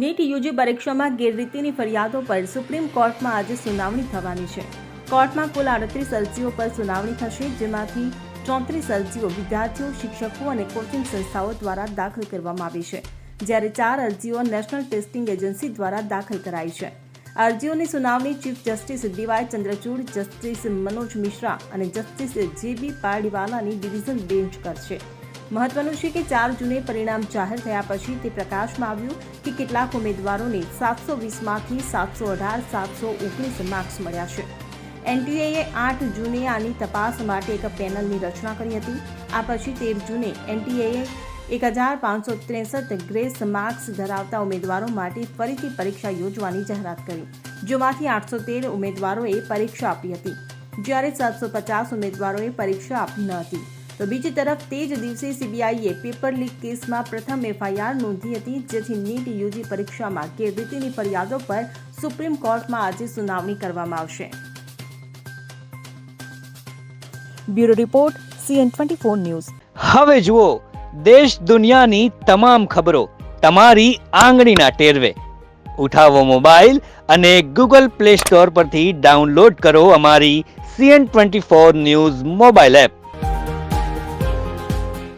NEET UG પરીક્ષામાં ગેરરીતિની ફરિયાદો પર સુપ્રીમ કોર્ટમાં આજે સુનાવણી થવાની છે. કોર્ટમાં કુલ આડત્રીસ અરજીઓ પર સુનાવણી થશે, જેમાંથી ચોત્રીસ અરજીઓ વિદ્યાર્થીઓ, શિક્ષકો અને કોચિંગ સંસ્થાઓ દ્વારા દાખલ કરવામાં આવી છે, જ્યારે ચાર અરજીઓ નેશનલ ટેસ્ટિંગ એજન્સી દ્વારા દાખલ કરાઈ છે. અરજીઓની સુનાવણી chief justice DY Chandrachud, justice Manoj Mishra અને જસ્ટિસ જે બી પારડીવાલાની ડિવિઝન બેન્ચ કરશે. મહત્વનું છે કે ચાર જૂને પરિણામ જાહેર થયા પછી તે પ્રકાશમાં આવ્યું કે કેટલાક ઉમેદવારોને સાતસો વીસમાંથી સાતસો અઢાર, સાતસો ઓગણીસ માર્ક્સ મળ્યા છે. એનટીએએ આઠ જૂને આની તપાસ માટે એક પેનલની રચના કરી હતી. આ પછી તેર જૂને એનટીએએ એક હજાર પાંચસો ત્રેસઠ ગ્રેસ માર્ક્સ ધરાવતા ઉમેદવારો માટે ફરીથી પરીક્ષા યોજવાની જાહેરાત કરી. જેમાંથી આઠસો તેર ઉમેદવારોએ પરીક્ષા આપી હતી. જ્યારે સાતસો પચાસ ઉમેદવારોએ પરીક્ષા આપી ન હતી. તો બીજી તરફ તે જ દિવસે સીબીઆઈએ પેપર લીક કેસમાં પ્રથમ એફઆઈઆર નોંધી હતી, જેથી નીટ યુજી પરીક્ષામાં ગેરરીતિની ફરિયાદો પર સુપ્રીમ કોર્ટમાં આજે સુનાવણી કરવામાં આવશે. Bureau report, CN twenty four news. હવે જુઓ, દેશ દુનિયાની તમામ ખબરો તમારી આંગળીના ટેરવે. ઉઠાવો મોબાઈલ અને ગૂગલ પ્લે સ્ટોર પરથી ડાઉનલોડ કરો અમારી CN twenty four news mobile app.